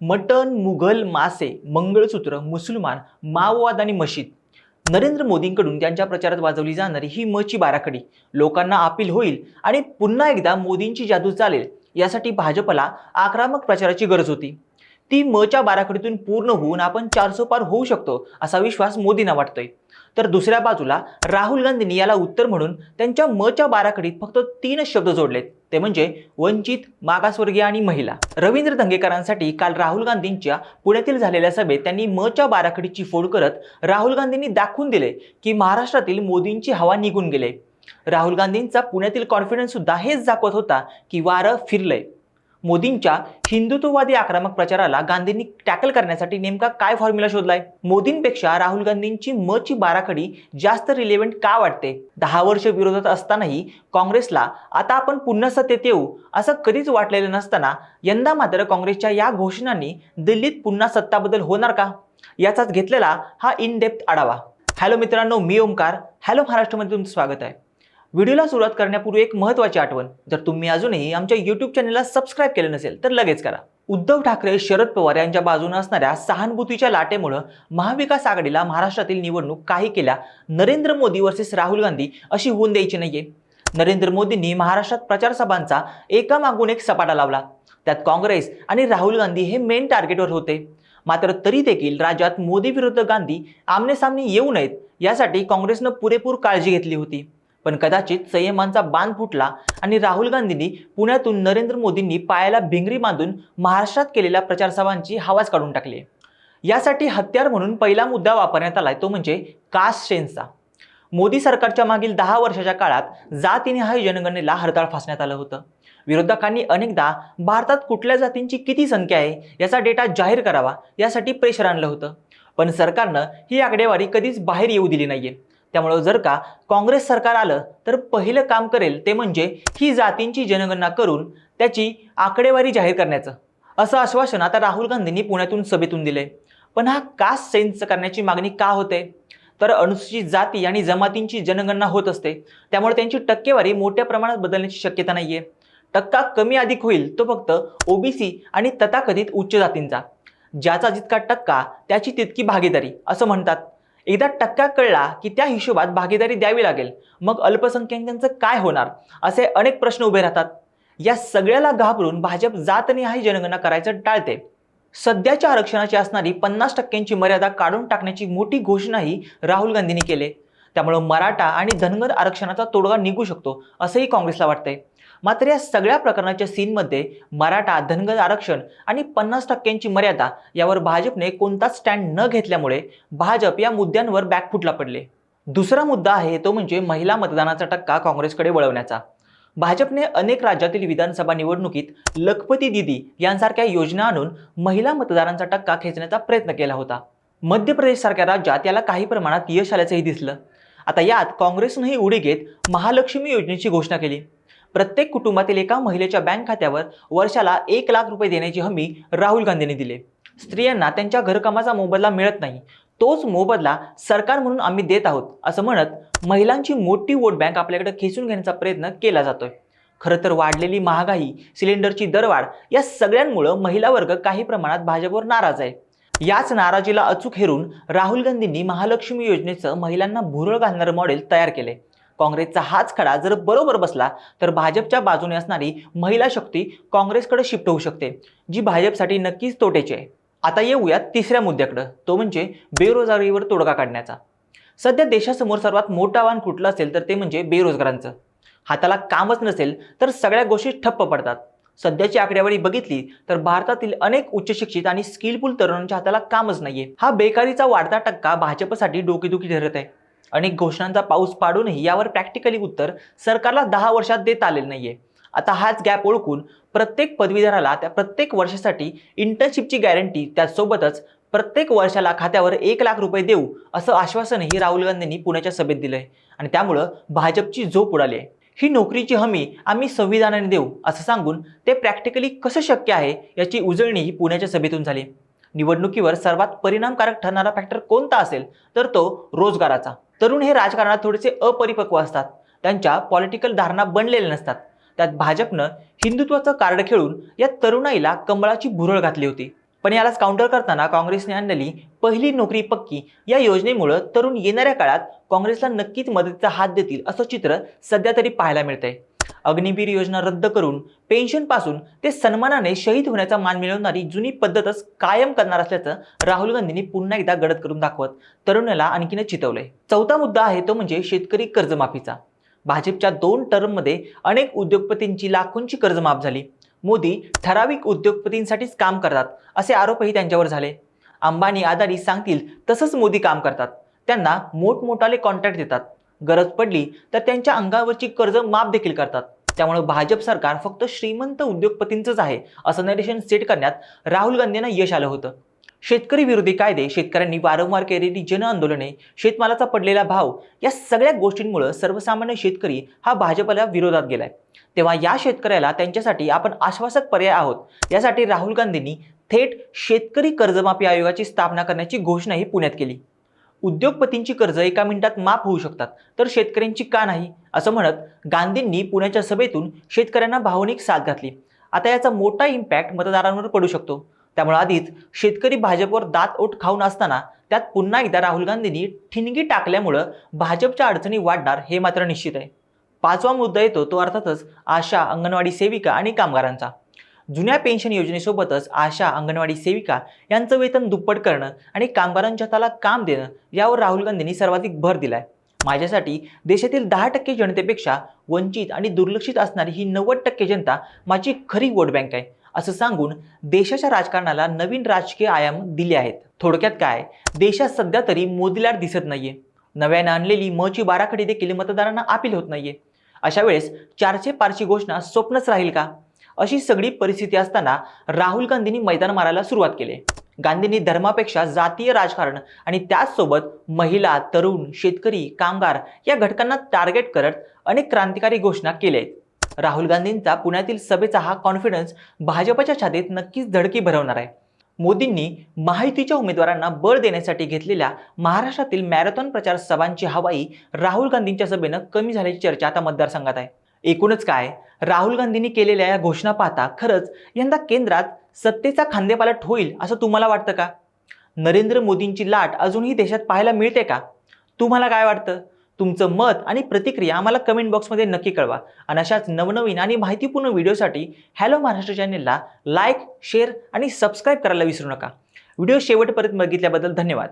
मटण मुघल मासे मंगळसूत्र मुसलमान माओवाद आणि मशीद. नरेंद्र मोदींकडून त्यांच्या प्रचारात वाजवली जाणारी ही मची बाराखडी लोकांना अपील होईल आणि पुन्हा एकदा मोदींची जादू चालेल यासाठी भाजपला आक्रमक प्रचाराची गरज होती. ती मच्या बाराखडीतून पूर्ण होऊन आपण चारसो पार होऊ शकतो असा विश्वास मोदींना वाटतोय. तर दुसऱ्या बाजूला राहुल गांधींनी याला उत्तर म्हणून त्यांच्या मच्या बाराखडीत फक्त तीनच शब्द जोडलेत. ते म्हणजे वंचित मागासवर्गीय आणि महिला. रवींद्र दंगेकरांसाठी काल राहुल गांधींच्या पुण्यातील झालेल्या सभेत त्यांनी मच्या बाराखडीची फोड करत राहुल गांधींनी दाखवून दिले की महाराष्ट्रातील मोदींची हवा निघून गेले. राहुल गांधींचा पुण्यातील कॉन्फिडन्स सुद्धा हेच दाखवत होता की वारं फिरलंय. मोदींच्या हिंदुत्ववादी आक्रमक प्रचाराला गांधींनी टॅकल करण्यासाठी नेमका काय फॉर्म्युला शोधलाय? मोदींपेक्षा राहुल गांधींची मची बाराखडी जास्त रिलेव्हंट का वाटते? दहा वर्ष विरोधात असतानाही काँग्रेसला आता आपण पुन्हा सत्तेत येऊ असं कधीच वाटलेलं नसताना यंदा मात्र काँग्रेसच्या या घोषणांनी दिल्लीत पुन्हा सत्ता बदल होणार का? याचाच घेतलेला हा इन डेप्थ आढावा. हॅलो मित्रांनो मी ओमकार हॅलो महाराष्ट्रामध्ये तुमचं स्वागत आहे. व्हिडिओला सुरुवात करण्यापूर्वी एक महत्त्वाची आठवण. जर तुम्ही अजूनही आमच्या यूट्यूब चॅनलला सबस्क्राईब केलं नसेल तर लगेच करा. उद्धव ठाकरे शरद पवार यांच्या बाजूने असणाऱ्या सहानुभूतीच्या लाटेमुळं महाविकास आघाडीला महाराष्ट्रातील निवडणूक काही केल्या नरेंद्र मोदी वर्सेस राहुल गांधी अशी होऊन द्यायची नाहीये. नरेंद्र मोदींनी महाराष्ट्रात प्रचार सभांचा एकामागून एक सपाटा लावला. त्यात काँग्रेस आणि राहुल गांधी हे मेन टार्गेटवर होते. मात्र तरी देखील राज्यात मोदी विरुद्ध गांधी आमनेसामने येऊ नयेत यासाठी काँग्रेसनं पुरेपूर काळजी घेतली होती. पण कदाचित संयमांचा बांध फुटला आणि राहुल गांधींनी पुण्यातून नरेंद्र मोदींनी पायाला भिंगरी बांधून महाराष्ट्रात केलेल्या प्रचारसभांची हवाच काढून टाकली. यासाठी हत्यार म्हणून पहिला मुद्दा वापरण्यात आलाय तो म्हणजे कास्ट सेन्सचा मोदी सरकारच्या मागील दहा वर्षाच्या काळात जातीनिहाय जनगणनेला हरताळ फासण्यात आलं होतं. विरोधकांनी अनेकदा भारतात कुठल्या जातींची किती संख्या आहे याचा डेटा जाहीर करावा यासाठी प्रेशर आणलं होतं. पण सरकारनं ही आकडेवारी कधीच बाहेर येऊ दिली नाहीये. त्यामुळं जर का काँग्रेस सरकार आलं तर पहिलं काम करेल ते म्हणजे ही जातींची जनगणना करून त्याची आकडेवारी जाहीर करण्याचं. असं आश्वासन आता राहुल गांधींनी पुण्यातून सभेतून दिले पण हा कास्ट सेन्स करण्याची मागणी का होते? तर अनुसूचित जाती आणि जमातींची जनगणना होत असते. त्यामुळे त्यांची टक्केवारी मोठ्या प्रमाणात बदलण्याची शक्यता नाही आहे टक्का कमी अधिक होईल तो फक्त ओबीसी आणि तथाकथित उच्च जातींचा. ज्याचा जितका टक्का त्याची तितकी भागीदारी असं म्हणतात. एकदा टक्का कळला की त्या हिशोबात भागीदारी द्यावी लागेल. मग अल्पसंख्याकांचं काय होणार? असे अनेक प्रश्न उभे राहतात. या सगळ्याला घाबरून भाजप जातनिहाय जनगणना करायचं टाळते. सध्याच्या आरक्षणाची असणारी पन्नास टक्क्यांची मर्यादा काढून टाकण्याची मोठी घोषणाही राहुल गांधींनी केले. त्यामुळं मराठा आणि धनगर आरक्षणाचा तोडगा निघू शकतो असंही काँग्रेसला वाटतंय. मात्र या सगळ्या प्रकरणाच्या सीनमध्ये मराठा धनगर आरक्षण आणि पन्नास टक्क्यांची मर्यादा यावर भाजपने कोणताच स्टँड न घेतल्यामुळे भाजप या मुद्द्यांवर बॅकफुटला पडले. दुसरा मुद्दा आहे तो म्हणजे महिला मतदानाचा टक्का काँग्रेसकडे वळवण्याचा. भाजपने अनेक राज्यातील विधानसभा निवडणुकीत लखपती दिदी यांसारख्या योजना आणून महिला मतदारांचा टक्का खेचण्याचा प्रयत्न केला होता. मध्य प्रदेशसारख्या राज्यात याला काही प्रमाणात यश आल्याचंही दिसलं. आता यात काँग्रेसनंही उडी घेत महालक्ष्मी योजनेची घोषणा केली. प्रत्येक कुटुंबातील एका महिलेच्या बँक खात्यावर वर्षाला एक लाख रुपये देण्याची हमी राहुल गांधींनी दिली. स्त्रियांना त्यांच्या घरकामाचा मोबदला मिळत नाही. तोच मोबदला सरकार म्हणून आम्ही देत आहोत असं म्हणत महिलांची मोठी वोट बँक आपल्याकडे खेचून घेण्याचा प्रयत्न केला जातोय. खरं तर वाढलेली महागाई सिलेंडरची दरवाढ या सगळ्यांमुळं महिला वर्ग काही प्रमाणात भाजपवर नाराज आहे. याच नाराजीला अचूक हेरून राहुल गांधींनी महालक्ष्मी योजनेचं महिलांना भुरळ घालणारं मॉडेल तयार केले काँग्रेसचा हाच खडा जर बरोबर बसला तर भाजपच्या बाजूने असणारी महिला शक्ती काँग्रेसकडे शिफ्ट होऊ शकते जी भाजपसाठी नक्कीच तोट्याची आहे. आता येऊयात तिसऱ्या मुद्द्याकडं तो म्हणजे बेरोजगारीवर तोडगा काढण्याचा. सध्या देशासमोर सर्वात मोठं आव्हान कुठलं असेल तर ते म्हणजे बेरोजगारांचं. हाताला कामच नसेल तर सगळ्या गोष्टी ठप्प पडतात. सध्याची आकडेवारी बघितली तर भारतातील अनेक उच्च शिक्षित आणि स्किलफुल तरुणांच्या हाताला कामच नाहीये. हा बेकारीचा वाढता टक्का भाजपसाठी डोकेदुखी ठरत आहे. अनेक घोषणांचा पाऊस पाडूनही यावर प्रॅक्टिकली उत्तर सरकारला दहा वर्षात देता आलेलं नाहीये. आता हाच गॅप ओळखून प्रत्येक पदवीधराला त्या प्रत्येक वर्षासाठी इंटर्नशिपची गॅरंटी त्यासोबतच प्रत्येक वर्षाला खात्यावर एक लाख रुपये देऊ असं आश्वासनही राहुल गांधींनी पुण्याच्या सभेत दिलंय. आणि त्यामुळं भाजपची झोप उडाली आहे. ही नोकरीची हमी आम्ही संविधानाने देऊ असं सांगून ते प्रॅक्टिकली कसं शक्य आहे याची उजळणी ही पुण्याच्या सभेतून झाली. निवडणुकीवर सर्वात परिणामकारक ठरणारा फॅक्टर कोणता असेल? तर तो रोजगाराचा. तरुण हे राजकारणात थोडेसे अपरिपक्व असतात. त्यांच्या पॉलिटिकल धारणा बनलेल्या नसतात. त्यात भाजपनं हिंदुत्वाचं कार्ड खेळून या तरुणाईला कमळाची भुरळ घातली होती. पण यालाच काउंटर करताना काँग्रेसने आणलेली पहिली नोकरी पक्की या योजनेमुळं तरुण येणाऱ्या काळात काँग्रेसला नक्कीच मदतीचा हात देतील असं चित्र सध्या तरी पाहायला मिळतंय. अग्निवीर योजना रद्द करून पेन्शनपासून ते सन्मानाने शहीद होण्याचा मान मिळवणारी जुनी पद्धतच कायम करणार असल्याचं राहुल गांधींनी पुन्हा एकदा गडद करून दाखवत तरुणाला आणखीनच चितवलंय. चौथा मुद्दा आहे तो म्हणजे शेतकरी कर्जमाफीचा. भाजपच्या दोन टर्ममध्ये अनेक उद्योगपतींची लाखोंची कर्ज माफ झाली. मोदी ठराविक उद्योगपतींसाठीच काम करतात असे आरोपही त्यांच्यावर झाले. अंबानी आदानी सांगतील तसंच मोदी काम करतात. त्यांना मोठमोठाले कॉन्ट्रॅक्ट देतात. गरज पडली तर त्यांच्या अंगावरची कर्ज माफ देखील करतात. त्यामुळे भाजप सरकार फक्त श्रीमंत उद्योगपतींचंच आहे असं नरेशन सेट करण्यात राहुल गांधींना यश आलं होतं. शेतकरी विरोधी कायदे शेतकऱ्यांनी वारंवार केलेली जन आंदोलने शेतमालाचा पडलेला भाव या सगळ्या गोष्टींमुळे सर्वसामान्य शेतकरी हा भाजपला विरोधात गेलाय. तेव्हा या शेतकऱ्याला त्यांच्यासाठी आपण आश्वासक पर्याय आहोत. यासाठी राहुल गांधींनी थेट शेतकरी कर्जमाफी आयोगाची स्थापना करण्याची घोषणाही पुण्यात केली. उद्योगपतींची कर्ज एका मिनिटात माफ होऊ शकतात. तर शेतकऱ्यांची का नाही? असं म्हणत गांधींनी पुण्याच्या सभेतून शेतकऱ्यांना भावनिक साथ घातली. आता याचा मोठा इम्पॅक्ट मतदारांवर पडू शकतो. त्यामुळे आधीच शेतकरी भाजपवर दात ओठ खाऊन असताना त्यात पुन्हा एकदा राहुल गांधींनी ठिणगी टाकल्यामुळं भाजपच्या अडचणी वाढणार हे मात्र निश्चित आहे. पाचवा मुद्दा येतो तो अर्थातच आशा अंगणवाडी सेविका आणि कामगारांचा. जुन्या पेन्शन योजनेसोबतच आशा अंगणवाडी सेविका यांचं वेतन दुप्पट करणं आणि कामगारांच्या त्याला काम देणं यावर राहुल गांधींनी सर्वाधिक भर दिलाय. माझ्यासाठी देशातील दहा टक्के जनतेपेक्षा वंचित आणि दुर्लक्षित असणारी ही नव्वद टक्के जनता माझी खरी वोट बँक आहे असं सांगून देशाच्या राजकारणाला नवीन राजकीय आयाम दिले आहेत. थोडक्यात काय? देशात सध्या तरी मोदीलाट दिसत नाहीये. नव्यानं आणलेली मची बाराखडी देखील मतदारांना अपील होत नाहीये. अशा वेळेस चारशे पारची घोषणा स्वप्नच राहील का? अशी सगळी परिस्थिती असताना राहुल गांधींनी मैदान मारायला सुरुवात केली. गांधींनी धर्मापेक्षा जातीय राजकारण आणि त्याचसोबत महिला तरुण शेतकरी कामगार या घटकांना टार्गेट करत अनेक क्रांतिकारी घोषणा केल्या आहेत. राहुल गांधींचा पुण्यातील सभेचा हा कॉन्फिडन्स भाजपच्या छातीत नक्कीच धडकी भरवणार आहे. मोदींनी माहितीच्या उमेदवारांना बळ देण्यासाठी घेतलेल्या महाराष्ट्रातील मॅरेथॉन प्रचार सभांची हवाई राहुल गांधींच्या सभेनं कमी झाल्याची चर्चा आता मतदारसंघात आहे. एकूणच काय? राहुल गांधींनी केलेल्या या घोषणा पाहता खरंच यंदा केंद्रात सत्तेचा खांदेपालट होईल असं तुम्हाला वाटतं का? नरेंद्र मोदींची लाट अजूनही देशात पाहायला मिळते का? तुम्हाला काय वाटतं? तुमचं मत आणि प्रतिक्रिया आम्हाला कमेंट बॉक्समध्ये नक्की कळवा. आणि अशाच नवनवीन आणि माहितीपूर्ण व्हिडिओसाठी हॅलो महाराष्ट्र चॅनेलला लाईक शेअर आणि सबस्क्राईब करायला विसरू नका. व्हिडिओ शेवटपर्यंत बघितल्याबद्दल धन्यवाद.